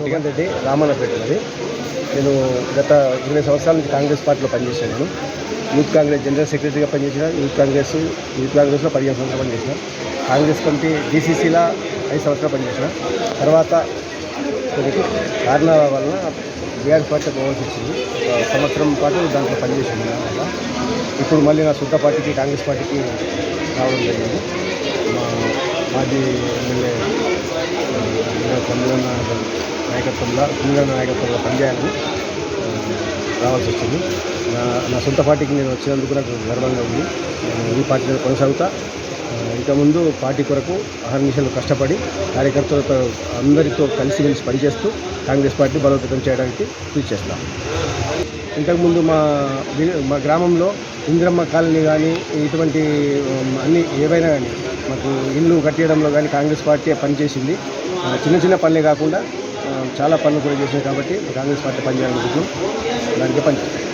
శోభన్ రెడ్డి రామన్నపేట అది నేను గత ఇరవై సంవత్సరాల నుంచి కాంగ్రెస్ పార్టీలో పనిచేశాను నేను. యూత్ కాంగ్రెస్ జనరల్ సెక్రటరీగా పనిచేసిన యూత్ కాంగ్రెస్ యూత్ కాంగ్రెస్లో పదిహేను సంవత్సరాలు పనిచేసిన. కాంగ్రెస్ కమిటీ డీసీసీలో ఐదు సంవత్సరాలు పనిచేసిన. తర్వాత కొన్ని కారణాల వలన బీఆర్ పార్టీ పోవాల్సి వచ్చింది. ఒక సంవత్సరం పాటు దాంట్లో పనిచేసింది వల్ల ఇప్పుడు మళ్ళీ నా సొంత పార్టీకి కాంగ్రెస్ పార్టీకి రావడం జరిగింది. మా మాజీ ఎమ్మెల్యే చంద్రన్న నాయకత్వంలో చంద్రన్న నాయకత్వంలో పనిచేయాలని రావాల్సి వచ్చింది. నా నా సొంత పార్టీకి నేను వచ్చినందుకు నాకు గర్వంగా ఉంది. నేను ఈ పార్టీలో కొనసాగుతా. ఇంకా ముందు పార్టీ కొరకు అహర్నిశలు కష్టపడి కార్యకర్తలతో అందరితో కలిసిమెలిసి పనిచేస్తూ కాంగ్రెస్ పార్టీ బలోపేతం చేయడానికి కృషి చేస్తాను ఇంతకుముందు మా మా గ్రామంలో ఇందిరమ్మ కాలనీ కానీ ఇటువంటి అన్ని ఏవైనా కానీ మాకు ఇల్లు కట్టేయడంలో కానీ కాంగ్రెస్ పార్టీ పనిచేసింది. చిన్న చిన్న పనులే కాకుండా చాలా పనులు కూడా చేసింది కాబట్టి కాంగ్రెస్ పార్టీ పనిచేయాలనుకుంటున్నాం. దానికి పనిచేస్తాం